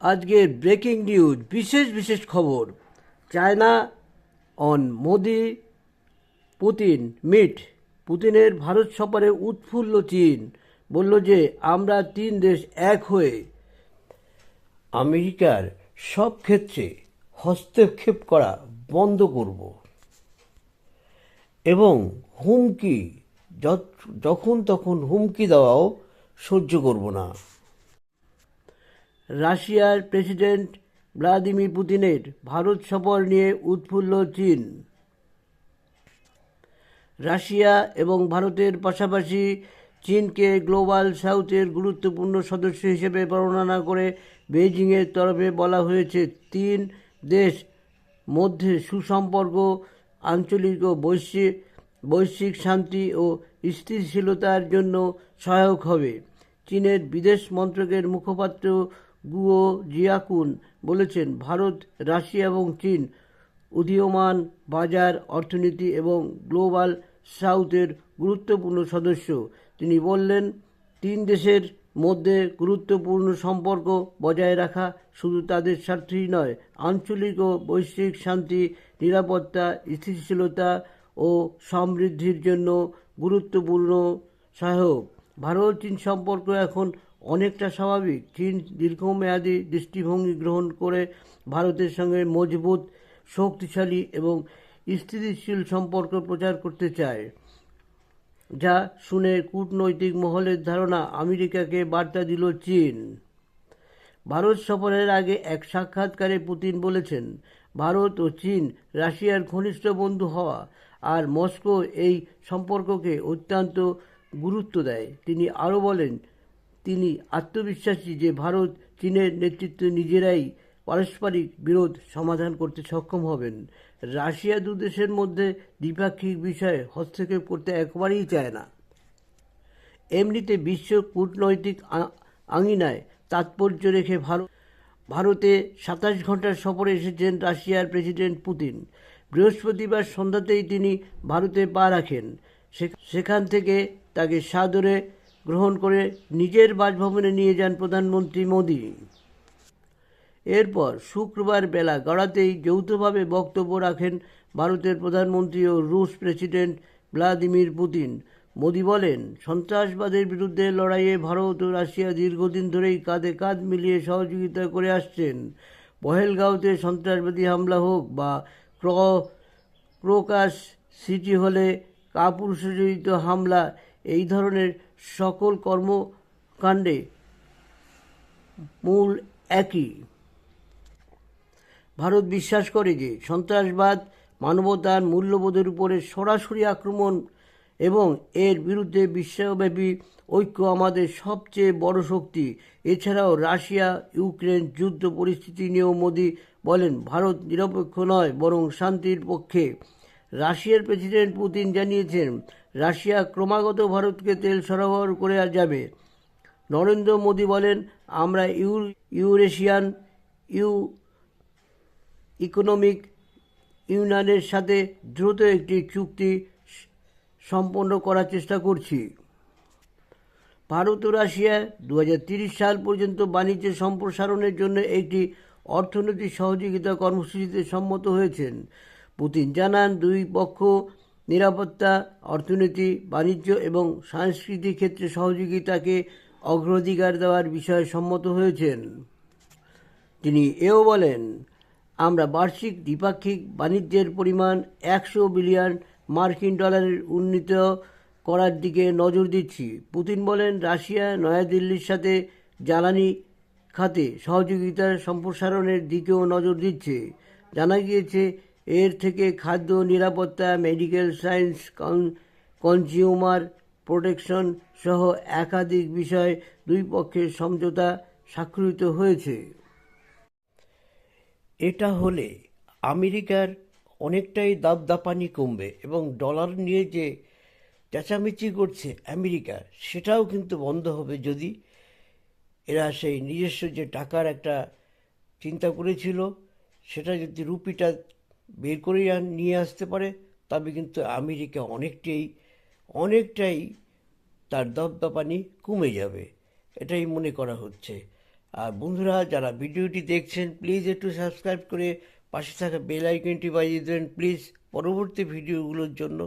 আজকের breaking news, বিশেষ বিশেষ খবর। China on Modi, Putin meet. পুতিনের ভারত সফরে উৎফুল্ল চীন। বলল যে, আমরা তিন দেশ এক হয়ে আমেরিকার সব ক্ষেত্রে হস্তক্ষেপ করা বন্ধ করব। এবং হুমকি যখন তখন হুমকি দেওয়াও সহ্য করব না। রাশিয়ার প্রেসিডেন্ট ভ্লাদিমির পুতিনের ভারত সফর নিয়ে উৎফুল্ল চীন। রাশিয়া এবং ভারতের পাশাপাশি চীনকে গ্লোবাল সাউথের গুরুত্বপূর্ণ সদস্য হিসেবে বর্ণনা করে বেইজিংয়ের তরফে বলা হয়েছে তিন দেশ মধ্যে সুসম্পর্ক, আঞ্চলিক ও বৈশ্বিক বৈশ্বিক শান্তি ও স্থিতিশীলতার জন্য সহায়ক হবে। চীনের বিদেশ মন্ত্রকের মুখপাত্র গুয়ো জিয়াকুন বলেছেন, ভারত, রাশিয়া এবং চীন উদীয়মান বাজার অর্থনীতি এবং গ্লোবাল সাউথের গুরুত্বপূর্ণ সদস্য। তিনি বললেন, তিন দেশের মধ্যে গুরুত্বপূর্ণ সম্পর্ক বজায় রাখা শুধু তাদের স্বার্থেই নয়, আঞ্চলিক ও বৈশ্বিক শান্তি, নিরাপত্তা, স্থিতিশীলতা ও সমৃদ্ধির জন্য গুরুত্বপূর্ণ সহায়ক। ভারত চীন সম্পর্ক এখন অনেকটা স্বাভাবিক। চীন দীর্ঘমেয়াদী দৃষ্টিভঙ্গি গ্রহণ করে ভারতের সঙ্গে মজবুত, শক্তিশালী এবং স্থিতিশীল সম্পর্ক প্রচার করতে চায়, যা শুনে কূটনৈতিক মহলের ধারণা আমেরিকাকে বার্তা দিল চীন। ভারত সফরের আগে এক সাক্ষাৎকারে পুতিন বলেছেন, ভারত ও চীন রাশিয়ার ঘনিষ্ঠ বন্ধু হওয়া আর মস্কো এই সম্পর্ককে অত্যন্ত গুরুত্ব দেয়। তিনি আরও বলেন তিনি আত্মবিশ্বাসী যে ভারত, চীনের নেতৃত্বে নিজেরাই পারস্পরিক বিরোধ সমাধান করতে সক্ষম হবেন। রাশিয়া দু দেশের মধ্যে দ্বিপাক্ষিক বিষয়ে হস্তক্ষেপ করতে একবারেই চায় না। এমনিতে বিশ্ব কূটনৈতিক আঙিনায় তাৎপর্য রেখে ভারত, ভারতে সাতাশ ঘণ্টার সফরে এসেছেন রাশিয়ার প্রেসিডেন্ট পুতিন। বৃহস্পতিবার সন্ধ্যাতেই তিনি ভারতে পা রাখেন। সেখান থেকে তাকে সাদরে গ্রহণ করে নিজের বাসভবনে নিয়ে যান প্রধানমন্ত্রী মোদী। এরপর শুক্রবার বেলা গড়াতেই যৌথভাবে বক্তব্য রাখেন ভারতের প্রধানমন্ত্রী ও রুশ প্রেসিডেন্ট ভ্লাদিমির পুতিন। মোদি বলেন, সন্ত্রাসবাদের বিরুদ্ধে লড়াইয়ে ভারত ও রাশিয়া দীর্ঘদিন ধরেই কাঁধে কাঁধ মিলিয়ে সহযোগিতা করে আসছেন। পহেলগাঁওতে সন্ত্রাসবাদী হামলা হোক বা ক্র, ক্রোকাস সিটি হলে কাপুরুষজড়িত হামলা এই ধরনের সকল কর্মকাণ্ডে মূল একই। ভারত বিশ্বাস করে যে সন্ত্রাসবাদ, মানবতার মূল্যবোধের উপরে সরাসরি আক্রমণ এবং এর বিরুদ্ধে বিশ্বব্যাপী ঐক্য আমাদের সবচেয়ে বড় শক্তি। এছাড়াও রাশিয়া, ইউক্রেন যুদ্ধ পরিস্থিতি নিয়েও মোদি বলেন, ভারত নিরপেক্ষ নয়, বরং শান্তির পক্ষে। রাশিয়ার প্রেসিডেন্ট পুতিন জানিয়েছেন রাশিয়া ক্রমাগত ভারতকে তেল সরবরাহ করে যাবে। নরেন্দ্র মোদী বলেন, আমরা ইউর, ইউরেশিয়ান, ইউ ইকোনমিক ইউনিয়নের সাথে দ্রুত একটি চুক্তি সম্পন্ন করার চেষ্টা করছি। ভারত ও রাশিয়া দু সাল পর্যন্ত বাণিজ্য সম্প্রসারণের জন্য একটি অর্থনৈতিক সহযোগিতা কর্মসূচিতে সম্মত হয়েছেন। পুতিন জানান, দুই পক্ষ নিরাপত্তা, অর্থনীতি, বাণিজ্য এবং সাংস্কৃতিক ক্ষেত্রে সহযোগিতাকে অগ্রাধিকার দেওয়ার বিষয়ে সম্মত হয়েছেন। তিনি এও বলেন, আমরা বার্ষিক দ্বিপাক্ষিক বাণিজ্যের পরিমাণ একশো বিলিয়ন মার্কিন ডলারের উন্নীত করার দিকে নজর দিচ্ছি। পুতিন বলেন, রাশিয়া, নয়াদিল্লির সাথে জ্বালানি খাতে সহযোগিতার সম্প্রসারণের দিকেও নজর দিচ্ছে। জানা গিয়েছে এর থেকে খাদ্য নিরাপত্তা মেডিকেল সায়েন্স কনজিউমার প্রোটেকশন সহ একাধিক বিষয় দুই পক্ষের সমঝোতা স্বাক্ষরিত হয়েছে। এটা হলে আমেরিকার অনেকটাই দাপদাপানি কমবে এবং ডলার নিয়ে যে চেঁচামেচি করছে আমেরিকা, সেটাও কিন্তু বন্ধ হবে যদি এরা সেই নিজস্ব যে টাকার একটা চিন্তা করেছিল, সেটা যদি রুপিটা বের করে নিয়ে আসতে পারে। তবে কিন্তু আমেরিকা অনেকটাই অনেকটাই তার দপদপানি কমে যাবে। এটাই মনে করা হচ্ছে। আর বন্ধুরা, যারা ভিডিওটি দেখছেন প্লিজ একটু সাবস্ক্রাইব করে পাশে থাকা বেল আইকনটি বাজিয়ে দেবেন। প্লিজ পরবর্তী ভিডিওগুলোর জন্য